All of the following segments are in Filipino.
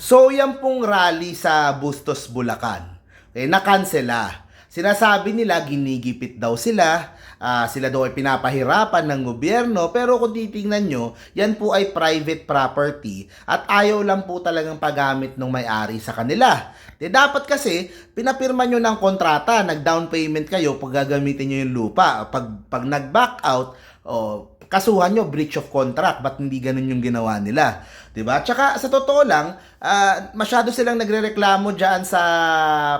So, yan pong rally sa Bustos, Bulacan. Eh, nakansela. Sinasabi nila, ginigipit daw sila. ah, sila daw ay pinapahirapan ng gobyerno. Pero kung titingnan nyo, yan po ay private property. At ayaw lang po talagang paggamit ng may-ari sa kanila. De, dapat kasi, pinapirma nyo ng kontrata. Nag-down payment kayo pag gagamitin nyo yung lupa. Pag, pag nag-back out, oh, kasuhan nyo, breach of contract. Ba't hindi ganun yung ginawa nila? 'Di ba? Tsaka sa totoo lang, ah, masyado silang nagrereklamo diyan sa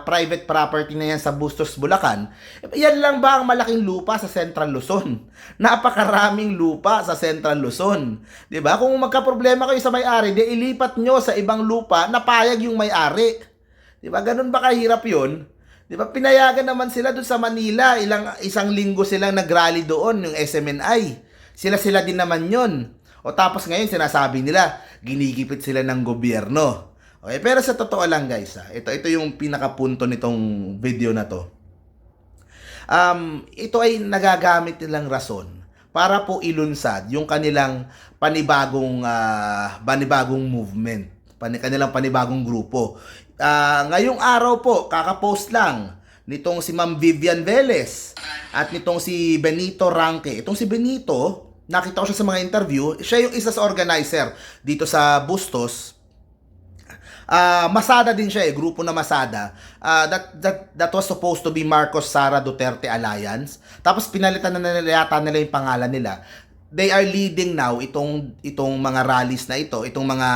private property na yan sa Bustos, Bulacan. Yan lang ba ang malaking lupa sa Central Luzon? Napakaraming lupa sa Central Luzon. 'Di ba? Kung magka-problema kayo sa may-ari, di ilipat nyo sa ibang lupa na payag yung may-ari. 'Di ba? Ganun ba kahirap 'yun? 'Di ba? Pinayagan naman sila doon sa Manila, ilang isang linggo silang nagrally doon yung SMNI. Sila-sila din naman 'yon. O tapos ngayon sinasabi nila, ginigipit sila ng gobyerno. Okay, pero sa totoo lang guys, ha, ito ito yung pinakapunto nitong video na to. Um, ito ay nagagamit nilang rason para po ilunsad yung kanilang panibagong ah, panibagong movement, pani kanilang panibagong grupo. Ah, ngayong araw po, kakapost lang nitong si Ma'am Vivian Velez at nitong si Benito Ranque. Itong si Benito, nakita ko siya sa mga interview, siya yung isa sa organizer dito sa Bustos. Ah, Masada din siya eh, grupo na Masada. Ah, that, that, that was supposed to be Marcos Sara Duterte Alliance. Tapos pinalitan na nila yata nila yung pangalan nila. They are leading now itong itong mga rallies na ito, itong mga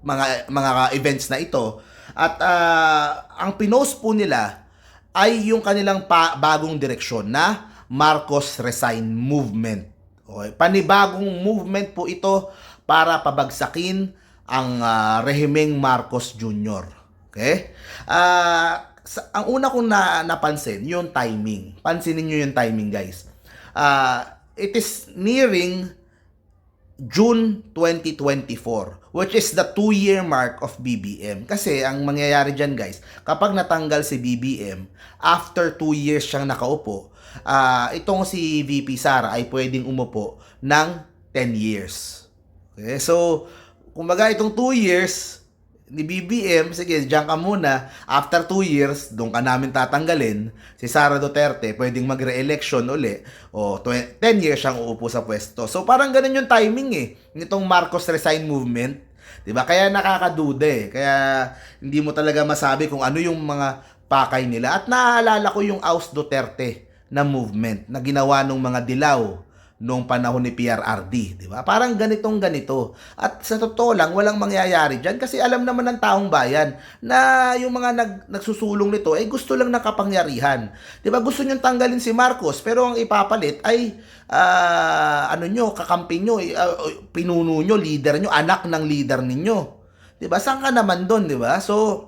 mga mga events na ito. At ah, ang pinost po nila ay yung kanilang pa- bagong direksyon na Marcos Resign Movement. Okay. Panibagong movement po ito para pabagsakin ang ah, rehimeng Marcos Jr. Okay? Ah, sa- ang una kong na, napansin, yung timing. Pansinin nyo yung timing, guys. Ah, it is nearing June 2024, which is the two-year mark of BBM. Kasi ang mangyayari dyan guys, kapag natanggal si BBM, after two years siyang nakaupo, ah itong si VP Sara ay pwedeng umupo ng 10 years. Okay, so, kumbaga itong 2 years ni BBM, sige, diyan ka muna. After 2 years, doon ka namin tatanggalin. Si Sara Duterte, pwedeng magre-election uli. O, tw- 10 years siyang uupo sa pwesto. So, parang ganun yung timing eh. Nitong Marcos Resign Movement. 'Di ba Kaya nakakaduda eh. Kaya hindi mo talaga masabi kung ano yung mga pakay nila. At naaalala ko yung Aus Duterte na movement na ginawa ng mga dilaw noong panahon ni PRRD, di ba? Parang ganitong ganito. At sa totoo lang, walang mangyayari dyan kasi alam naman ng taong bayan na yung mga nag, nagsusulong nito ay gusto lang ng kapangyarihan. Di ba? Gusto nyo tanggalin si Marcos pero ang ipapalit ay ah, ano nyo, kakampi nyo, eh, ah, pinuno nyo, leader nyo, anak ng leader ninyo. Di ba? Saan ka naman doon, di ba? So,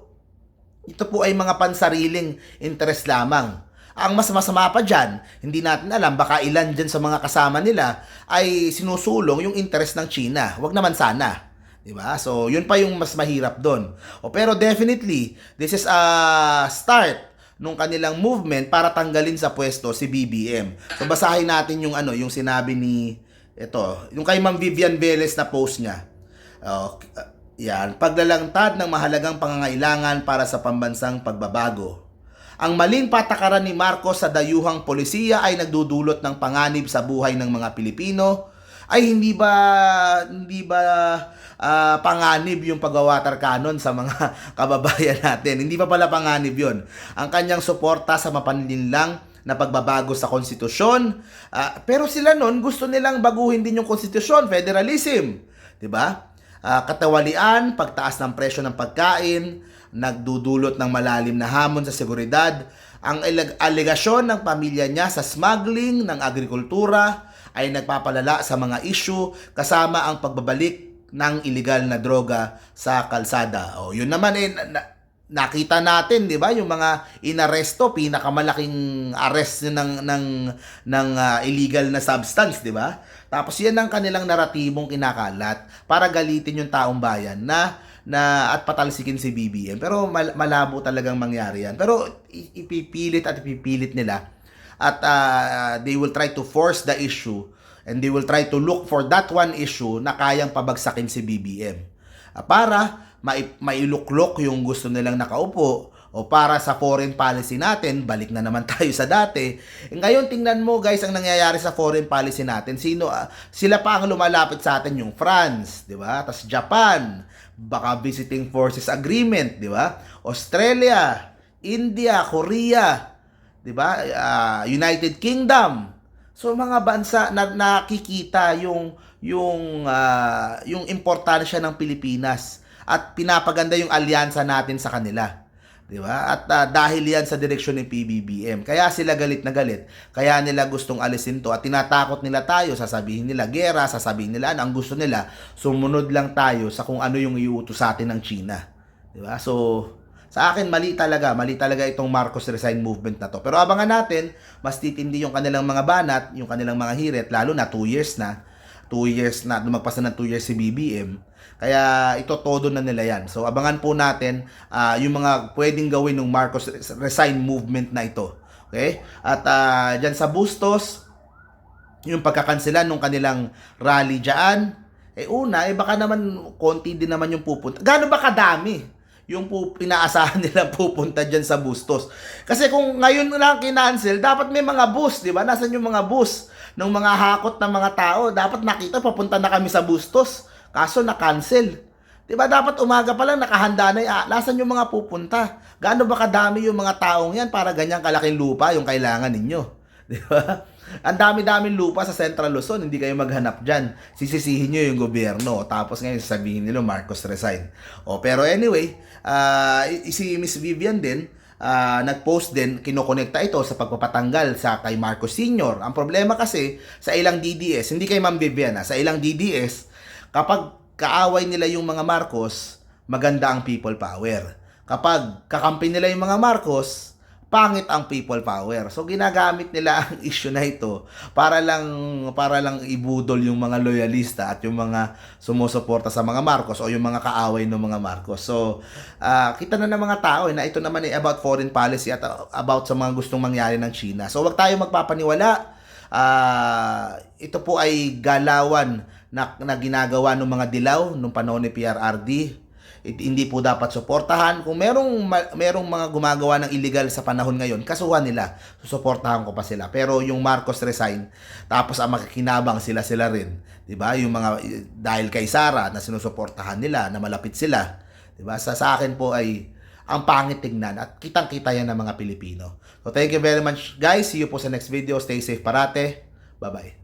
ito po ay mga pansariling interest lamang. Ang mas masama pa dyan, hindi natin alam, baka ilan dyan sa mga kasama nila ay sinusulong yung interest ng China. Wag naman sana. 'Di ba? So, yun pa yung mas mahirap doon. O pero definitely, this is a start nung kanilang movement para tanggalin sa pwesto si BBM. So basahin natin yung ano, yung sinabi ni ito, yung kay Ma'am Vivian Velez na post niya. Oh, yan, paglalangtad ng mahalagang pangangailangan para sa pambansang pagbabago. Ang maling patakaran ni Marcos sa dayuhang polisiya ay nagdudulot ng panganib sa buhay ng mga Pilipino. Ay hindi ba hindi ba ah, panganib yung pagwawater cannon sa mga kababayan natin? Hindi pa pala panganib 'yon. Ang kanyang suporta sa mapanlinlang na pagbabago sa konstitusyon. Ah, pero sila nun gusto nilang baguhin din yung konstitusyon, federalism, 'di ba? Ah, katawalian, pagtaas ng presyo ng pagkain, nagdudulot ng malalim na hamon sa seguridad. Ang alegasyon ng pamilya niya sa smuggling ng agrikultura ay nagpapalala sa mga issue kasama ang pagbabalik ng illegal na droga sa kalsada. O, yun naman eh, na- na- nakita natin, 'di ba, yung mga inaresto, pinakamalaking arrest ng ng ng ah, illegal na substance, 'di ba? Tapos 'yan ang kanilang naratibong kinakalat para galitin yung taong bayan na na at patalsikin si BBM. Pero mal- malabo talagang mangyari yan. Pero ipipilit at ipipilit nila at ah, they will try to force the issue and they will try to look for that one issue na kayang pabagsakin si BBM. Para mai- mailuklok yung gusto nilang nakaupo o para sa foreign policy natin, balik na naman tayo sa dati. Ngayon, tingnan mo guys ang nangyayari sa foreign policy natin. Sino, ah, sila pa ang lumalapit sa atin, yung France, di ba? Tapos Japan, baka visiting forces agreement, di ba? Australia, India, Korea, 'di ba? Ah, United Kingdom. So mga bansa na nakikita yung yung ah, yung importansya ng Pilipinas at pinapaganda yung alyansa natin sa kanila. 'Di ba? At ah, dahil yan sa direksyon ng PBBM. Kaya sila galit na galit. Kaya nila gustong alisin to at tinatakot nila tayo, sasabihin nila gera, sasabihin nila ano ang gusto nila, sumunod lang tayo sa kung ano yung iuutos sa atin ng China. 'Di ba? So sa akin, mali talaga. Mali talaga itong Marcos Resign movement na to. Pero abangan natin, mas titindi yung kanilang mga banat, yung kanilang mga hirit, lalo na 2 years na. 2 years na, lumagpas ng 2 years si BBM. Kaya ito todo na nila yan. So abangan po natin ah, yung mga pwedeng gawin ng Marcos Resign movement na ito. Okay? At ah, dyan sa Bustos, yung pagkakanselan ng kanilang rally dyan, eh una, eh baka naman konti din naman yung pupunta. Gaano ba kadami? yung po, pinaasahan nilang pupunta dyan sa Bustos. Kasi kung ngayon lang kinancel, dapat may mga bus, di ba? Nasaan yung mga bus ng mga hakot ng mga tao? Dapat nakita, papunta na kami sa Bustos. Kaso na-cancel. Di ba? Dapat umaga pa lang nakahanda na ah, Nasaan yung mga pupunta? Gaano ba kadami yung mga taong yan para ganyang kalaking lupa yung kailangan ninyo? Di ba? Ang dami-daming lupa sa Central Luzon, hindi kayo maghanap dyan. Sisisihin nyo yung gobyerno. Tapos ngayon sasabihin nila Marcos resign. O, pero anyway, i- si Miss Vivian din, ah, nag-post din, kinokonekta ito sa pagpapatanggal sa kay Marcos Sr. Ang problema kasi, sa ilang DDS, hindi kay Ma'am Vivian, sa ilang DDS, kapag kaaway nila yung mga Marcos, maganda ang people power. Kapag kakampi nila yung mga Marcos, pangit ang people power. So ginagamit nila ang issue na ito para lang para lang ibudol yung mga loyalista at yung mga sumusuporta sa mga Marcos o yung mga kaaway ng mga Marcos. So ah, kita na ng mga tao eh, na ito naman ay about foreign policy at uh, about sa mga gustong mangyari ng China. So wag tayo magpapaniwala. Ah, ito po ay galawan na, na ginagawa ng mga dilaw nung panahon ni PRRD it, hindi po dapat suportahan. Kung merong merong mga gumagawa ng illegal sa panahon ngayon, kasuhan nila. Susuportahan ko pa sila. Pero yung Marcos resign, tapos ang makikinabang sila sila rin, 'di ba? Yung mga dahil kay Sara na sinusuportahan nila, na malapit sila, 'di ba? Sa sa akin po ay ang pangit tingnan at kitang-kita yan ng mga Pilipino. So thank you very much guys. See you po sa next video. Stay safe parate. Bye-bye.